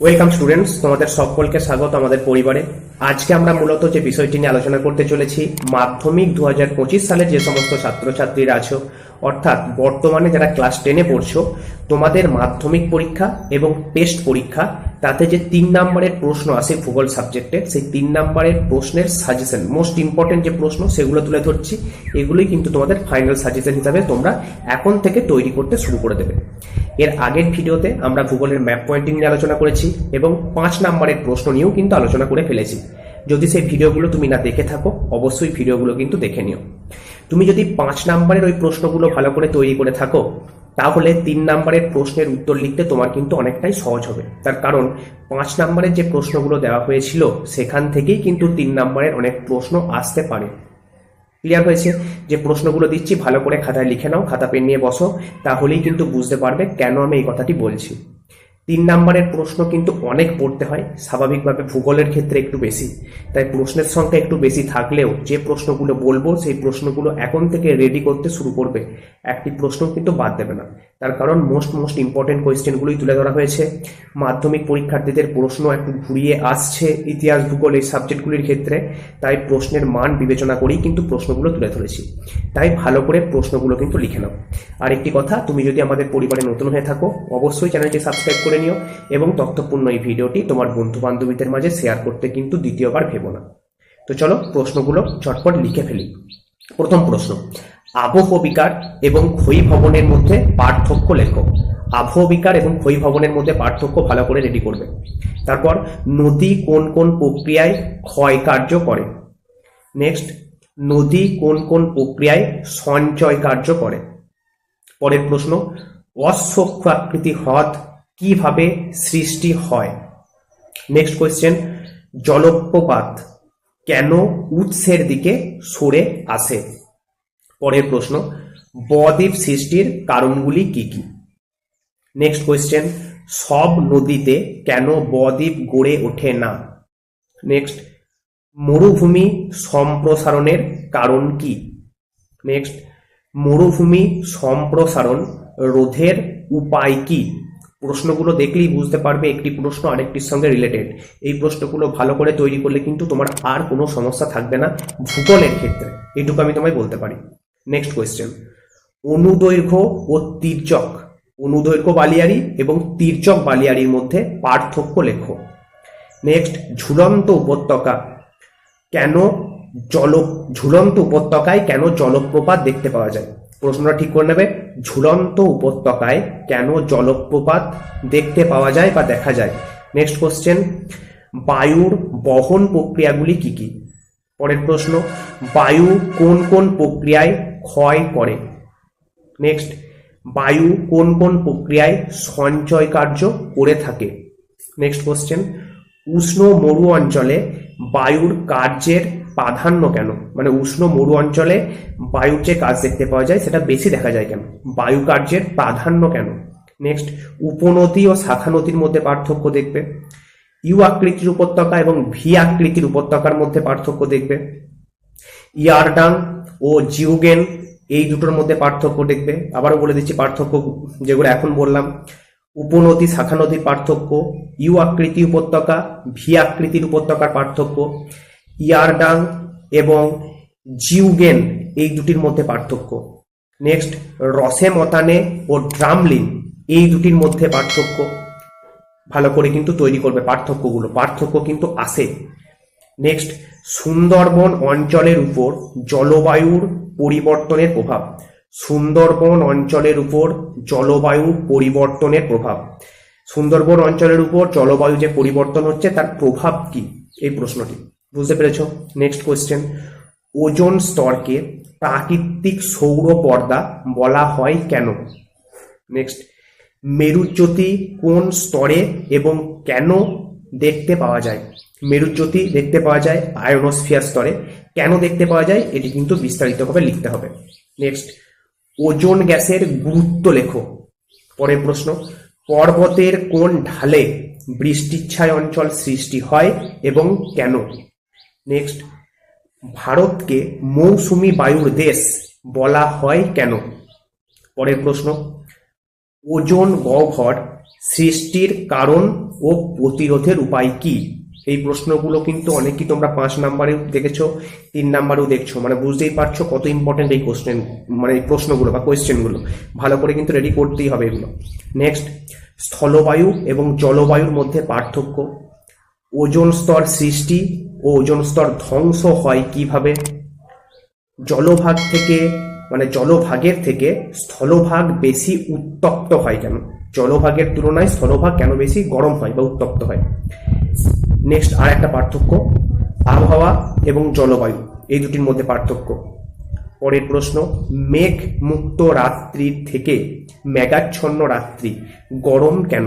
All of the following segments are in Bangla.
ওয়েলকাম স্টুডেন্টস তোমাদের সকলকে স্বাগত আমাদের পরিবারে। আজকে আমরা মূলত যে বিষয়টি নিয়ে আলোচনা করতে চলেছি, মাধ্যমিক দু হাজার পঁচিশ সালে যে সমস্ত ছাত্রছাত্রীরা আছো অর্থাৎ বর্তমানে যারা ক্লাস টেনে পড়ছো, তোমাদের মাধ্যমিক পরীক্ষা এবং টেস্ট পরীক্ষা, তাতে যে তিন নম্বরের প্রশ্ন আসে ভূগোল সাবজেক্টে সেই তিন নম্বরের প্রশ্নের সাজেশন মোস্ট ইম্পর্টেন্ট যে প্রশ্ন সেগুলো তুলে ধরছি, এগুলোই কিন্তু তোমাদের ফাইনাল সাজেশন হিসাবে তোমরা এখন থেকে তৈরি করতে শুরু করে দেবে। এর আগের ভিডিওতে আমরা ভূগোলের ম্যাপ পয়েন্টিং নিয়ে আলোচনা করেছি এবং পাঁচ নম্বরের প্রশ্ন নিয়েও কিন্তু আলোচনা করে ফেলেছি। যদি সেই ভিডিওগুলো তুমি না দেখে থাকো, অবশ্যই ভিডিওগুলো কিন্তু দেখে নিও। তুমি যদি পাঁচ নাম্বারের ওই প্রশ্নগুলো ভালো করে তৈরি করে থাকো, তাহলে তিন নাম্বারের প্রশ্নের উত্তর লিখতে তোমার কিন্তু অনেকটাই সহজ হবে। তার কারণ, পাঁচ নাম্বারের যে প্রশ্নগুলো দেওয়া হয়েছিল, সেখান থেকেই কিন্তু তিন নাম্বারের অনেক প্রশ্ন আসতে পারে। ক্লিয়ার হয়েছে? যে প্রশ্নগুলো দিচ্ছি, ভালো করে খাতায় লিখে নাও, খাতা পেন নিয়ে বসো, তাহলেই কিন্তু বুঝতে পারবে কেন আমি এই কথাটি বলছি। তিন নম্বরের প্রশ্ন কিন্তু অনেক পড়তে হয়, স্বাভাবিকভাবে ভূগোলের ক্ষেত্রে একটু বেশি। তাই প্রশ্নের সংখ্যা একটু বেশি থাকলেও যে প্রশ্নগুলো বলব, সেই প্রশ্নগুলো এখন থেকে রেডি করতে শুরু করবে। একটি প্রশ্ন কিন্তু বাদ দেবে না। তার কারণ মোস্ট মোস্ট ইম্পর্টেন্ট কোয়েশ্চেনগুলোই তুলে ধরা হয়েছে। মাধ্যমিক পরীক্ষার্থীদের প্রশ্ন একটু ঘুরিয়ে আসছে ইতিহাস ভূগোল এই সাবজেক্টগুলির ক্ষেত্রে। তাই প্রশ্নের মান বিবেচনা করেই কিন্তু প্রশ্নগুলো তুলে ধরেছি। তাই ভালো করে প্রশ্নগুলো কিন্তু লিখে নাও। আর একটি কথা, তুমি যদি আমাদের পরিবারে নতুন হয়ে থাকো, অবশ্যই চ্যানেলটি সাবস্ক্রাইব করে নিও এবং তথ্যপূর্ণ এই ভিডিওটি তোমার বন্ধু বান্ধবীদের মাঝে শেয়ার করতে কিন্তু দ্বিতীয়বার ভেবো না। তো চলো প্রশ্নগুলো ঝটপট লিখে ফেলি। প্রথম প্রশ্ন আবহবিকার এবং ক্ষয়ী ভবনের মধ্যে পার্থক্য লেখো। আবহবিকার এবং ক্ষয়ী ভবনের মধ্যে পার্থক্য ভালো করে রেডি করবে। তারপর নদী কোন কোন প্রক্রিয়ায় ক্ষয় কার্য করে? নেক্সট নদী কোন কোন প্রক্রিয়ায় সঞ্চয় কার্য করে? পরের প্রশ্ন অশ্বক্ষ আকৃতি হ্রদ কীভাবে সৃষ্টি হয়? নেক্সট কোয়েশ্চেন জলপ্রপাত কেন উৎসের দিকে সরে আসে? পরের প্রশ্ন, বদ্বীপ সৃষ্টির কারণগুলি কি কি? নেক্সট কোয়েশ্চেন সব নদীতে কেন বদ্বীপ গড়ে ওঠে না? নেক্সট মরুভূমি সম্প্রসারণের কারণ কি? নেক্সট মরুভূমি সম্প্রসারণ রোধের উপায় কি? প্রশ্নগুলো দেখলেই বুঝতে পারবে, একটি প্রশ্ন আরেকটির সঙ্গে রিলেটেড এই প্রশ্নগুলো ভালো করে তৈরি করলে কিন্তু তোমার আর কোনো সমস্যা থাকবে না ভূগোলের ক্ষেত্রে। এটুকু আমি তোমায় বলতে পারি। নেক্সট কোয়েশ্চেন অনুদৈর্ঘ্য ও তির্যক। অনুদৈর্ঘ্য বালিয়ারি এবং তির্যক বালিয়ারির মধ্যে পার্থক্য লেখো। নেক্সট ঝুলন্ত উপত্যকা। কেন জল ঝুলন্ত উপত্যকায় কেন জলপ্রপাত দেখতে পাওয়া যায়? প্রশ্নটা ঠিক করে নেবে। ঝুলন্ত উপত্যকায় কেন জলপ্রপাত দেখতে পাওয়া যায় বা দেখা যায়? নেক্সট কোশ্চেন বায়ুর বহন প্রক্রিয়াগুলি কি কি? পরের প্রশ্ন. বায়ু কোন কোন প্রক্রিয়ায় ক্ষয় করে। নেক্সট বায়ু কোন কোন প্রক্রিয়ায় সঞ্চয় কার্য করে থাকে? নেক্সট কোশ্চেন উষ্ণ মরু অঞ্চলে বায়ুর কার্যের প্রাধান্য কেন? মানে উষ্ণ মরু অঞ্চলে বায়ুর যে কাজ দেখতে পাওয়া যায়, সেটা বেশি দেখা যায় কেন? বায়ু কার্যের প্রাধান্য কেন? নেক্সট উপনদী ও শাখা নদীর মধ্যে পার্থক্য দেখবে। ইউ আকৃতির উপত্যকা এবং ভি আকৃতির উপত্যকার মধ্যে পার্থক্য দেখবে। ইয়ারডাং ও জিউগেন এই দুটোর মধ্যে পার্থক্য দেখবে। আবারও বলে দিচ্ছি পার্থক্য যেগুলো এখন বললাম। উপনদী, শাখা নদীর পার্থক্য, ইউ আকৃতি উপত্যকা, ভি আকৃতির উপত্যকার পার্থক্য, ইয়ারডাং এবং জিউগেন, এই দুটির মধ্যে পার্থক্য। নেক্সট, রসে মতানে ও ড্রামলিন, এই দুটির মধ্যে পার্থক্য। ভালো করে কিন্তু তৈরি করবে পার্থক্যগুলো। পার্থক্য কিন্তু আসে নেক্সট সুন্দরবন অঞ্চলের উপর জলবায়ুর পরিবর্তনের প্রভাব। সুন্দরবন অঞ্চলের উপর জলবায়ু পরিবর্তনের প্রভাব। সুন্দরবন অঞ্চলের উপর জলবায়ু যে পরিবর্তন হচ্ছে, তার প্রভাব কি? এই প্রশ্নটি। বুঝতে পেরেছ? নেক্সট কোয়েশ্চেন ওজোন স্তরকে প্রাকৃতিক সৌর পর্দা বলা হয় কেন? নেক্সট মেরুজ্যোতি কোন স্তরে এবং কেন দেখতে পাওয়া যায়। মেরুজ্যোতি দেখতে পাওয়া যায় আয়নোস্ফিয়ার স্তরে। কেন দেখতে পাওয়া যায়? এটি কিন্তু বিস্তারিতভাবে লিখতে হবে। নেক্সট ওজোন গ্যাসের গুরুত্ব লেখো। পরের প্রশ্ন, পর্বতের কোন ঢালে বৃষ্টিচ্ছায় অঞ্চল সৃষ্টি হয় এবং কেন? নেক্সট ভারতকে মৌসুমি বায়ুর দেশ বলা হয় কেন? পরের প্রশ্ন, ওজোন গহ্বর সৃষ্টির কারণ ও প্রতিরোধের উপায় কি? এই প্রশ্নগুলো কিন্তু অনেকই তোমরা পাঁচ নাম্বারেও দেখেছ, তিন নাম্বারেও দেখছ। মানে বুঝতেই পারছ কত ইম্পর্টেন্ট এই কোশ্চেন মানে এই প্রশ্নগুলো বা কোয়েশ্চেনগুলো ভালো করে কিন্তু রেডি করতেই হবে এগুলো। নেক্সট স্থলবায়ু এবং জলবায়ুর মধ্যে পার্থক্য। ওজন স্তর সৃষ্টি ও ওজন স্তর ধ্বংস হয় কীভাবে? জলভাগ থেকে মানে জলভাগের থেকে স্থলভাগ বেশি উত্তপ্ত হয় কেন? জলভাগের তুলনায় স্থলভাগ কেন বেশি? গরম হয় বা উত্তপ্ত হয়। নেক্সট আর একটা পার্থক্য, আবহাওয়া এবং জলবায়ু। এই দুটির মধ্যে পার্থক্য। পরের প্রশ্ন মেঘ মুক্ত রাত্রির থেকে মেঘাচ্ছন্ন রাত্রি, গরম কেন?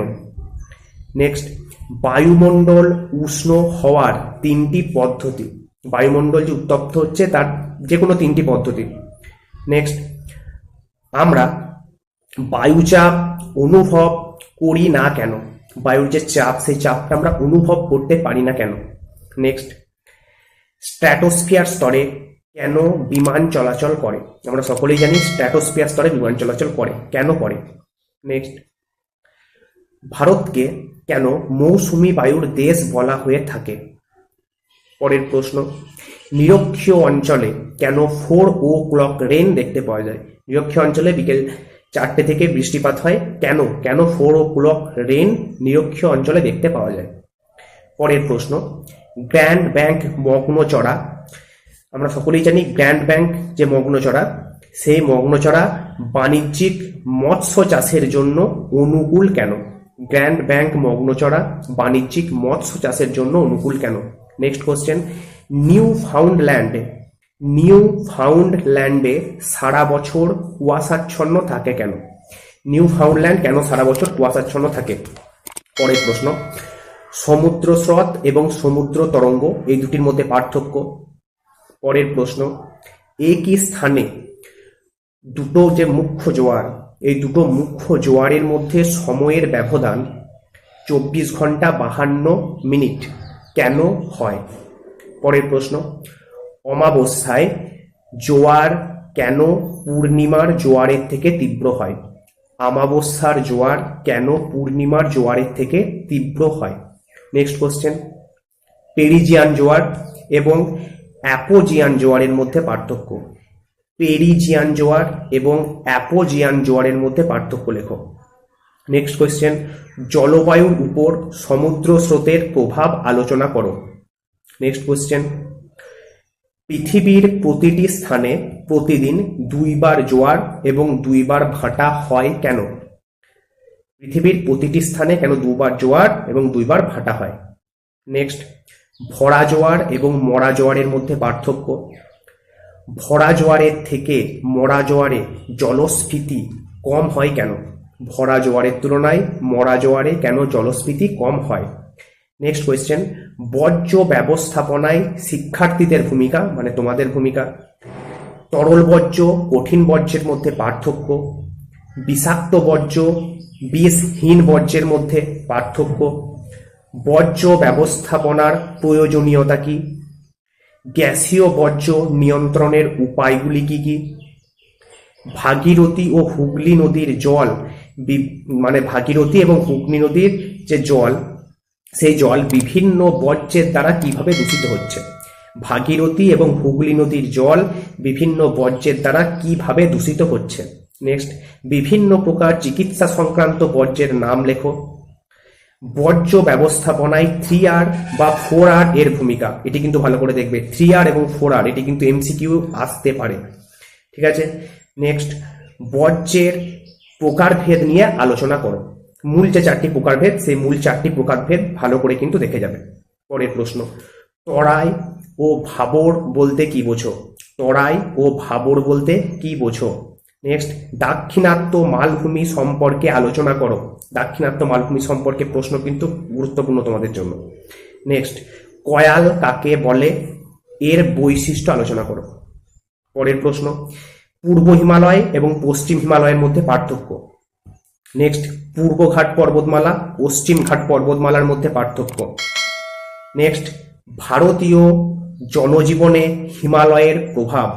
নেক্সট বায়ুমণ্ডল উষ্ণ হওয়ার তিনটি পদ্ধতি। বায়ুমণ্ডল যে উত্তপ্ত হচ্ছে, তার যে কোনো তিনটি পদ্ধতি। নেক্সট আমরা বায়ুচাপ অনুভব করি না কেন? বায়ুর যে চাপ, সেই চাপটা আমরা অনুভব করতে পারি না কেন? নেক্সট স্ট্র্যাটোস্ফিয়ার স্তরে কেন বিমান চলাচল করে? আমরা সকলেই জানি স্ট্র্যাটোস্ফিয়ার স্তরে বিমান চলাচল করে। কেন করে? নেক্সট ভারতকে কেন মৌসুমি বায়ুর দেশ বলা হয়ে থাকে? পরের প্রশ্ন, নিরক্ষীয় অঞ্চলে কেন ফোর ও ক্লক রেন দেখতে পাওয়া যায়? নিরক্ষীয় অঞ্চলে বিকেল চারটে থেকে বৃষ্টিপাত হয়। কেন? কেন ফোর ও ক্লক রেন নিরক্ষীয় অঞ্চলে দেখতে পাওয়া যায়? পরের প্রশ্ন গ্র্যান্ড ব্যাংক মগ্নচড়া। আমরা সকলেই জানি গ্র্যান্ড ব্যাংক যে মগ্নচড়া, সেই মগ্নচড়া বাণিজ্যিক মৎস্য চাষের জন্য অনুকূল কেন? গ্র্যান্ড ব্যাংক মগ্নচড়া বাণিজ্যিক মৎস্য চাষের জন্য অনুকূল কেন? নেক্সট কোশ্চেন নিউ ফাউন্ডল্যান্ডে নিউ ফাউন্ডল্যান্ডে সারা বছর কুয়াশাচ্ছন্ন থাকে কেন? নিউ ফাউন্ডল্যান্ড কেন সারা বছর কুয়াশাচ্ছন্ন থাকে? পরের প্রশ্ন। সমুদ্র স্রোত এবং সমুদ্র তরঙ্গ এই দুটির মধ্যে পার্থক্য? পরের প্রশ্ন। একই স্থানে দুটো যে মুখ্য জোয়ার, এই দুটো মুখ্য জোয়ারের মধ্যে সময়ের ব্যবধান চব্বিশ ঘণ্টা বাহান্ন মিনিট কেন হয়? পরের প্রশ্ন। অমাবস্যায় জোয়ার কেন পূর্ণিমার জোয়ারের থেকে তীব্র হয়? আমাবস্যার জোয়ার কেন পূর্ণিমার জোয়ারের থেকে তীব্র হয়? নেক্সট কোশ্চেন পেরিজিয়ান জোয়ার এবং অ্যাপোজিয়ান জোয়ারের মধ্যে পার্থক্য। পেরিজিয়ান জোয়ার এবং অ্যাপোজিয়ান জোয়ারের মধ্যে পার্থক্য লেখো। নেক্সট কোয়েশ্চেন জলবায়ুর উপর সমুদ্র স্রোতের প্রভাব আলোচনা করো। নেক্সট কোয়েশ্চেন পৃথিবীর প্রতিটি স্থানে প্রতিদিন দুইবার জোয়ার এবং দুইবার ভাটা হয় কেন? পৃথিবীর প্রতিটি স্থানে কেন দুবার জোয়ার এবং দুইবার ভাটা হয়? নেক্সট ভরা জোয়ার এবং মরা জোয়ারের মধ্যে পার্থক্য। ভরা জোয়ারের থেকে মরা জোয়ারে জলস্ফীতি কম হয় কেন? ভরা জোয়ারের তুলনায় মরা জোয়ারে কেন জলস্ফীতি কম হয়? নেক্সট কোয়েশ্চেন বর্জ্য ব্যবস্থাপনায় শিক্ষার্থীদের ভূমিকা মানে তোমাদের ভূমিকা, তরল বর্জ্য, কঠিন বর্জ্যের মধ্যে পার্থক্য, বিষাক্ত বর্জ্য, বিষহীন বর্জ্যের মধ্যে পার্থক্য, বর্জ্য ব্যবস্থাপনার প্রয়োজনীয়তা কি, গ্যাসীয় বর্জ্য নিয়ন্ত্রণের উপায়গুলি কি কি, ভাগীরথী ও হুগলি নদীর জল মানে ভাগীরথী এবং হুগলি নদীর যে জল সেই জল বিভিন্ন বর্জ্যের দ্বারা কীভাবে দূষিত হচ্ছে? ভাগীরথী এবং হুগলি নদীর জল বিভিন্ন বর্জ্যের দ্বারা কীভাবে দূষিত হচ্ছে? নেক্সট, বিভিন্ন প্রকার চিকিৎসা সংক্রান্ত বর্জ্যের নাম লেখো। বর্জ্য ব্যবস্থাপনায় থ্রি আর বা ফোর আর এর ভূমিকা। এটি কিন্তু ভালো করে দেখবে। থ্রি আর এবং ফোর আর, এটি কিন্তু এমসিকিউ আসতে পারে। ঠিক আছে? নেক্সট, বর্জ্যের প্রকারভেদ নিয়ে আলোচনা করো। মূল যে চারটি প্রকারভেদ, সেই মূল চারটি প্রকারভেদ ভালো করে কিন্তু দেখে যাবে। পরের প্রশ্ন তরাই ও ভাবর বলতে কি বোঝো? তরাই ও ভাবর বলতে কি বোঝো? নেক্সট, দাক্ষিণাত্য মালভূমি সম্পর্কে আলোচনা করো। দাক্ষিণাত্য মালভূমি সম্পর্কে প্রশ্ন কিন্তু গুরুত্বপূর্ণ তোমাদের জন্য। নেক্সট, কয়াল কাকে বলে? এর বৈশিষ্ট্য আলোচনা করো। পরের প্রশ্ন, পূর্ব হিমালয় এবং পশ্চিম হিমালয়ের মধ্যে পার্থক্য। নেক্সট পূর্ব ঘাট পর্বতমালা, পশ্চিম ঘাট পর্বতমালার মধ্যে পার্থক্য। নেক্সট ভারতীয় জনজীবনে হিমালয়ের প্রভাব।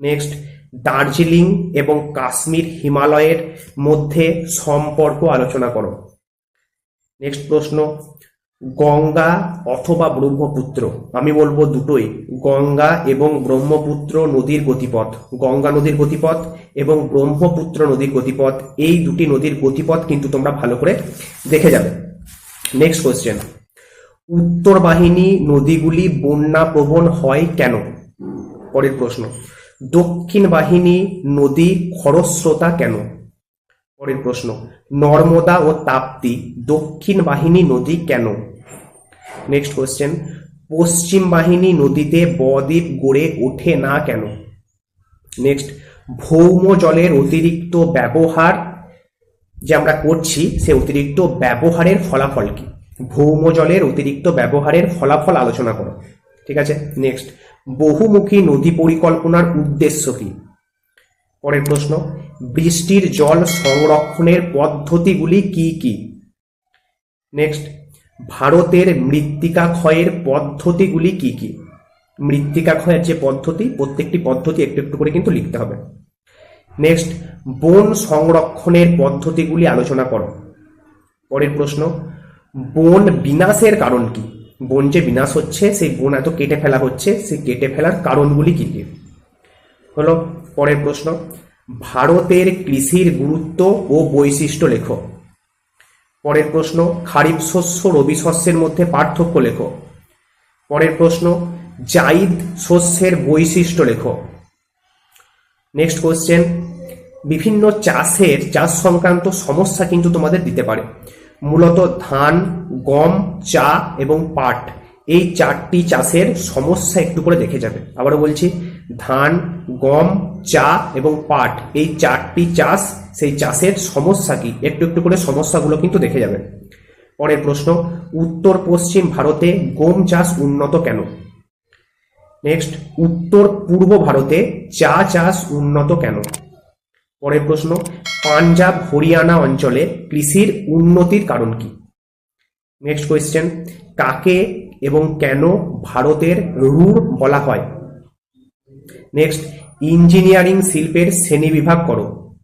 নেক্সট দার্জিলিং এবং কাশ্মীর হিমালয়ের মধ্যে সম্পর্ক আলোচনা করো। নেক্সট প্রশ্ন গঙ্গা অথবা ব্রহ্মপুত্র। আমি বলব দুটোই। গঙ্গা এবং ব্রহ্মপুত্র নদীর গতিপথ। গঙ্গা নদীর গতিপথ এবং ব্রহ্মপুত্র নদীর গতিপথ, এই দুটি নদীর গতিপথ কিন্তু তোমরা ভালো করে দেখে যাবে। নেক্সট কোয়েশ্চেন উত্তর বাহিনী নদীগুলি বন্যা প্রবণ হয় কেন? পরের প্রশ্ন। দক্ষিণ বাহিনী নদী খরস্রোতা কেন? পরের প্রশ্ন। নর্মদা ও তাপ্তি, দক্ষিণ বাহিনী নদী কেন? নেক্সট কোয়েশ্চেন পশ্চিম বাহিনী নদীতে বদ্বীপ গড়ে ওঠে না কেন? নেক্সট ভৌম জলের অতিরিক্ত ব্যবহার যে আমরা করছি, সে অতিরিক্ত ব্যবহারের ফলাফল কি? ভৌম জলের অতিরিক্ত ব্যবহারের ফলাফল আলোচনা করো। ঠিক আছে? নেক্সট বহুমুখী নদী পরিকল্পনার উদ্দেশ্য কি? পরের প্রশ্ন. বৃষ্টির জল সংরক্ষণের পদ্ধতিগুলি কি কি? নেক্সট ভারতের মৃত্তিকা ক্ষয়ের পদ্ধতিগুলি কি কি? মৃত্তিকা ক্ষয়ের যে পদ্ধতি, প্রত্যেকটি পদ্ধতি একটু একটু করে কিন্তু লিখতে হবে। নেক্সট বন সংরক্ষণের পদ্ধতিগুলি আলোচনা করো। পরের প্রশ্ন, বন বিনাশের কারণ কি? বন যে বিনাশ হচ্ছে, সেই বন এত কেটে ফেলা হচ্ছে, সেই কেটে ফেলার কারণগুলি কি কি? হলো, পরের প্রশ্ন, ভারতের কৃষির গুরুত্ব ও বৈশিষ্ট্য লেখো। পরের প্রশ্ন, খারিফ শস্য, রবি শস্যের মধ্যে পার্থক্য লেখো। পরের প্রশ্ন জাইদ শস্যের বৈশিষ্ট্য লেখো। নেক্সট কোশ্চেন বিভিন্ন চাষের চাষ সংক্রান্ত সমস্যা কিন্তু তোমাদের দিতে পারে। মূলত ধান, গম, চা এবং পাট, এই চারটি চাষের সমস্যা একটু করে দেখে যাবে। আবারও বলছি ধান, গম, চা এবং পাট। এই চারটি চাষ, সেই চাষের সমস্যা কি? একটু একটু করে সমস্যাগুলো কিন্তু দেখে যাবে। পরের প্রশ্ন, উত্তর পশ্চিম ভারতে গম চাষ উন্নত কেন? নেক্সট, উত্তর পূর্ব ভারতে চা চাষ উন্নত কেন? পরের প্রশ্ন, পাঞ্জাব, হরিয়ানা অঞ্চলে কৃষির উন্নতির কারণ কি? নেক্সট কোয়েশ্চেন কাকে এবং কেন ভারতের রুর বলা হয়? নেক্সট ইঞ্জিনিয়ারিং শিল্পের শ্রেণীবিভাগ করো।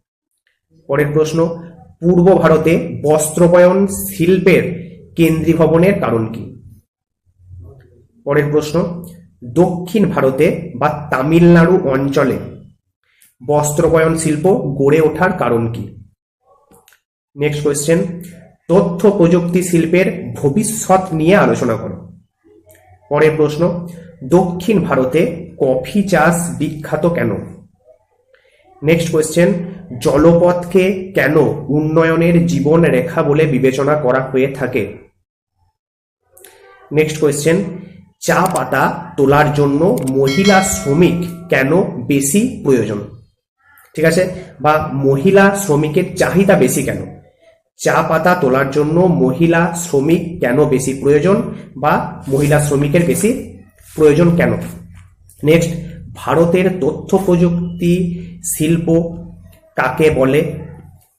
পরের প্রশ্ন, পূর্ব ভারতে বস্ত্রবয়ন শিল্পের কেন্দ্রীভবনের কারণ কি? পরের প্রশ্ন, দক্ষিণ ভারতে বা তামিলনাড়ু অঞ্চলে বস্ত্রবয়ন শিল্প গড়ে ওঠার কারণ কি? নেক্সট কোয়েশ্চেন তথ্য প্রযুক্তি শিল্পের ভবিষ্যৎ নিয়ে আলোচনা করো। পরের প্রশ্ন, দক্ষিণ ভারতে কফি চাষ বিখ্যাত কেন? নেক্সট কোয়েশ্চেন জলপথকে কেন উন্নয়নের জীবন রেখা বলে বিবেচনা করা হয়ে থাকে? নেক্সট কোয়েশ্চেন চা পাতা তোলার জন্য মহিলা শ্রমিক কেন বেশি প্রয়োজন? ঠিক আছে? বা মহিলা শ্রমিকের চাহিদা বেশি কেন? চা পাতা তোলার জন্য মহিলা শ্রমিক কেন বেশি প্রয়োজন? বা মহিলা শ্রমিকের বেশি প্রয়োজন কেন? নেক্সট ভারতের তথ্য প্রযুক্তি শিল্প কাকে বলে?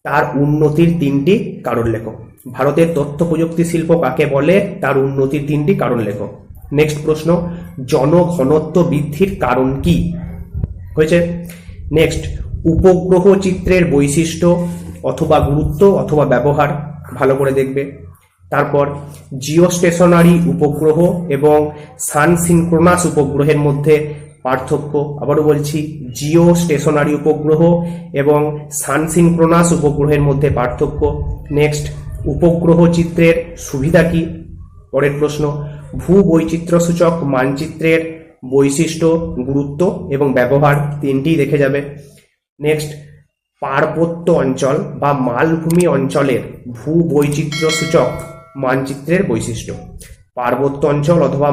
তার উন্নতির তিনটি কারণ লেখো। ভারতের তথ্য প্রযুক্তি শিল্প কাকে বলে? তার উন্নতির তিনটি কারণ লেখো। নেক্সট প্রশ্ন, জনঘনত্ব বৃদ্ধির কারণ কি? হয়েছে? নেক্সট উপগ্রহ চিত্রের বৈশিষ্ট্য অথবা গুরুত্ব অথবা ব্যবহার, ভালো করে দেখবে। তারপর জিও স্টেশনারি উপগ্রহ এবং সান সিনক্রোনাস উপগ্রহের মধ্যে পার্থক্য। আবারও বলছি জিও স্টেশনারি উপগ্রহ এবং সান সিনক্রোনাস উপগ্রহের মধ্যে পার্থক্য। নেক্সট, উপগ্রহ চিত্রের সুবিধা কি? পরের প্রশ্ন ভূ বৈচিত্র্যসূচক মানচিত্রের বৈশিষ্ট্য, গুরুত্ব এবং ব্যবহার তিনটিই দেখে যাবে। নেক্সট, পার্বত্য অঞ্চল বা মালভূমি অঞ্চলের ভূ বৈচিত্র্যসূচক মানচিত্রের বৈশিষ্ট্য। পার্বত্য অঞ্চল অথবা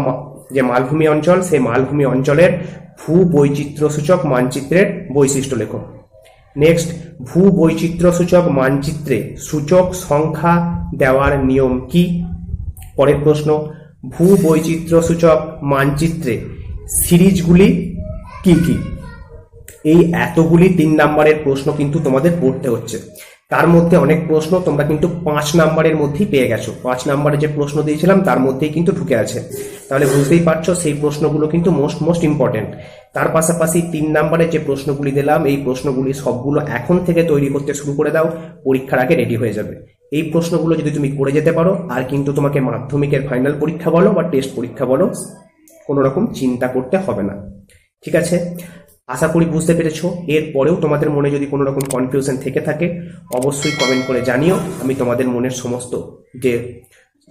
যে মালভূমি অঞ্চল, সেই মালভূমি অঞ্চলের ভূ বৈচিত্র্যসূচক মানচিত্রের বৈশিষ্ট্য লেখো। নেক্সট ভূ বৈচিত্র্যসূচক মানচিত্রে সূচক সংখ্যা দেওয়ার নিয়ম কি? পরের প্রশ্ন ভূ বৈচিত্র্যসূচক মানচিত্রে সিরিজগুলি কি কি? এই এতগুলি তিন নাম্বারের প্রশ্ন কিন্তু তোমাদের পড়তে হচ্ছে। তার মধ্যে অনেক প্রশ্ন তোমরা কিন্তু পাঁচ নাম্বারের মধ্যেই পেয়ে গেছো। পাঁচ নাম্বারে যে প্রশ্ন দিয়েছিলাম, তার মধ্যেই কিন্তু ঢুকে আছে। তাহলে বুঝতেই পারছ, সেই প্রশ্নগুলো কিন্তু মোস্ট মোস্ট ইম্পর্টেন্ট তার পাশাপাশি তিন নাম্বারে যে প্রশ্নগুলি দিলাম, এই প্রশ্নগুলি সবগুলো এখন থেকে তৈরি করতে শুরু করে দাও, পরীক্ষার আগে রেডি হয়ে যাবে। এই প্রশ্নগুলো যদি তুমি করে যেতে পারো, আর কিন্তু তোমাকে মাধ্যমিকের ফাইনাল পরীক্ষা বলো বা টেস্ট পরীক্ষা বলো কোনো রকম চিন্তা করতে হবে না। ঠিক আছে? আশা করি বুঝতে পেরেছ। এরপরেও তোমাদের মনে যদি কোনো রকম কনফিউশন থেকে থাকে, অবশ্যই কমেন্ট করে জানিও। আমি তোমাদের মনের সমস্ত যে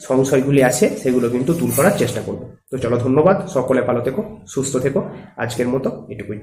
সংশয়গুলি আছে, সেগুলো কিন্তু দূর করার চেষ্টা করব। তো চলো ধন্যবাদ। সকলে ভালো থেকো, সুস্থ থেকো। আজকের মতো এটুকুই।